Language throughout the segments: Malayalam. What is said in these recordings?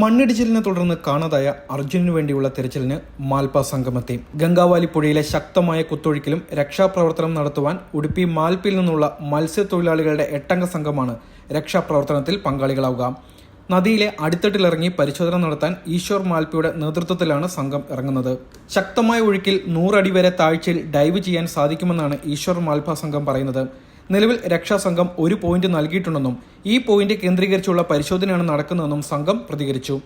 മണ്ണിടിച്ചിലിനെ തുടർന്ന് കാണാതായ അർജുനു വേണ്ടിയുള്ള തിരച്ചിലിന് മാൽപ സംഗമത്തെ. ഗംഗാവാലി പുഴയിലെ ശക്തമായ കുത്തൊഴുക്കിലും രക്ഷാപ്രവർത്തനം നടത്തുവാൻ ഉടുപ്പി മാൽപ്പിൽ നിന്നുള്ള മത്സ്യത്തൊഴിലാളികളുടെ എട്ടംഗ സംഘമാണ് രക്ഷാപ്രവർത്തനത്തിൽ പങ്കാളികളാവുക. നദിയിലെ അടിത്തട്ടിലിറങ്ങി പരിശോധന നടത്താൻ ഈശ്വർ മാൽപ്പിയുടെ നേതൃത്വത്തിലാണ് സംഘം ഇറങ്ങുന്നത്. ശക്തമായ ഒഴുക്കിൽ നൂറടി വരെ താഴ്ചയിൽ ഡൈവ് ചെയ്യാൻ സാധിക്കുമെന്നാണ് ഈശ്വർ മാൽപ സംഘം പറയുന്നത്. നിലവിൽ രക്ഷാസംഘം ഒരു പോയിന്റ് നൽകിയിട്ടുണ്ടെന്നും ഈ പോയിന്റ് കേന്ദ്രീകരിച്ചുള്ള പരിശോധനയാണ് നടക്കുന്നതെന്നും സംഘം പ്രതികരിച്ചു.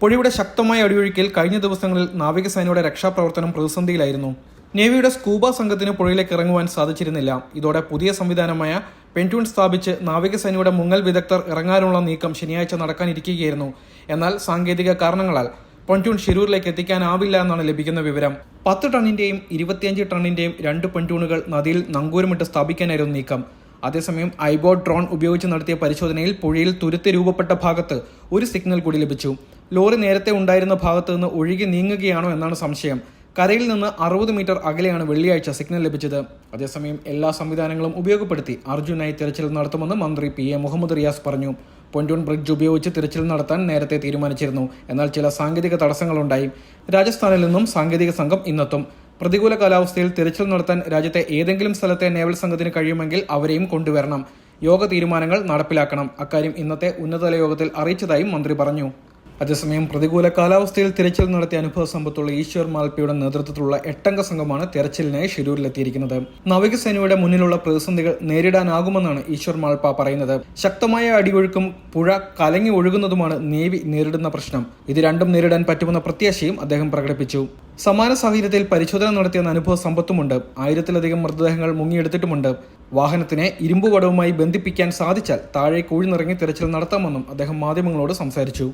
പുഴയുടെ ശക്തമായ അടിയൊഴുക്കിൽ കഴിഞ്ഞ ദിവസങ്ങളിൽ നാവികസേനയുടെ രക്ഷാപ്രവർത്തനം പ്രതിസന്ധിയിലായിരുന്നു. നേവിയുടെ സ്കൂബ സംഘത്തിന് പുഴയിലേക്ക് ഇറങ്ങുവാൻ സാധിച്ചിരുന്നില്ല. ഇതോടെ പുതിയ സംവിധാനമായ പെന്റൂൺ സ്ഥാപിച്ച് നാവികസേനയുടെ മുങ്ങൽ വിദഗ്ധർ ഇറങ്ങാനുള്ള നീക്കം ശനിയാഴ്ച നടക്കാനിരിക്കുകയായിരുന്നു. എന്നാൽ സാങ്കേതിക കാരണങ്ങളാൽ പൊന്റൂൺ ഷിരൂരിലേക്ക് എത്തിക്കാനാവില്ല എന്നാണ് ലഭിക്കുന്ന വിവരം. പത്ത് ടണ്ണിന്റെയും ഇരുപത്തിയഞ്ച് ടണ്ണിന്റെയും രണ്ട് പൊന്റൂണുകൾ നദിയിൽ നങ്കൂരമിട്ട് സ്ഥാപിക്കാനായിരുന്നു നീക്കം. അതേസമയം ഐബോ ഡ്രോൺ ഉപയോഗിച്ച് നടത്തിയ പരിശോധനയിൽ പുഴയിൽ തുരുത്ത് രൂപപ്പെട്ട ഭാഗത്ത് ഒരു സിഗ്നൽ കൂടി ലഭിച്ചു. ലോറി നേരത്തെ ഉണ്ടായിരുന്ന ഭാഗത്ത് നിന്ന് ഒഴുകി നീങ്ങുകയാണോ എന്നാണ് സംശയം. കരയിൽ നിന്ന് അറുപത് മീറ്റർ അകലെയാണ് വെള്ളിയാഴ്ച സിഗ്നൽ ലഭിച്ചത്. അതേസമയം എല്ലാ സംവിധാനങ്ങളും ഉപയോഗപ്പെടുത്തി അർജുനായി തിരച്ചിൽ നടത്തുമെന്ന് മന്ത്രി പി എ മുഹമ്മദ് റിയാസ് പറഞ്ഞു. പൊന്റൂൺ ബ്രിഡ്ജ് ഉപയോഗിച്ച് തിരച്ചിൽ നടത്താൻ നേരത്തെ തീരുമാനിച്ചിരുന്നു. എന്നാൽ ചില സാങ്കേതിക തടസ്സങ്ങളുണ്ടായി. രാജസ്ഥാനിൽ നിന്നും സാങ്കേതിക സംഘം ഇന്നെത്തും. പ്രതികൂല കാലാവസ്ഥയിൽ തിരച്ചിൽ നടത്താൻ രാജ്യത്തെ ഏതെങ്കിലും സ്ഥലത്തെ നേവൽ സംഘത്തിന് കഴിയുമെങ്കിൽ അവരെയും കൊണ്ടുവരണം. യോഗ തീരുമാനങ്ങൾ നടപ്പിലാക്കണം. അക്കാര്യം ഇന്നത്തെ ഉന്നതതല യോഗത്തിൽ അറിയിച്ചതായും മന്ത്രി പറഞ്ഞു. അതേസമയം പ്രതികൂല കാലാവസ്ഥയിൽ തിരച്ചിൽ നടത്തിയ അനുഭവ സമ്പത്തുള്ള ഈശ്വർ മാൽപ്പയുടെ നേതൃത്വത്തിലുള്ള എട്ടംഗ സംഘമാണ് തെരച്ചിലിനായി ഷിരൂരിലെത്തിയിരിക്കുന്നത്. നാവികസേനയുടെ മുന്നിലുള്ള പ്രതിസന്ധികൾ നേരിടാനാകുമെന്നാണ് ഈശ്വർ മാൽപ്പ പറയുന്നത്. ശക്തമായ അടിയൊഴുക്കും പുഴ കലങ്ങി ഒഴുകുന്നതുമാണ് നേവി നേരിടുന്ന പ്രശ്നം. ഇത് രണ്ടും നേരിടാൻ പറ്റുമെന്ന പ്രത്യാശയും അദ്ദേഹം പ്രകടിപ്പിച്ചു. സമാന സാഹചര്യത്തിൽ പരിശോധന നടത്തിയെന്ന അനുഭവ സമ്പത്തുമുണ്ട്. ആയിരത്തിലധികം മൃതദേഹങ്ങൾ മുങ്ങിയെടുത്തിട്ടുമുണ്ട്. വാഹനത്തിനെ ഇരുമ്പ് വടവുമായി ബന്ധിപ്പിക്കാൻ സാധിച്ചാൽ താഴെ കൂഴിനിറങ്ങി തിരച്ചിൽ നടത്താമെന്നും അദ്ദേഹം മാധ്യമങ്ങളോട് സംസാരിച്ചു.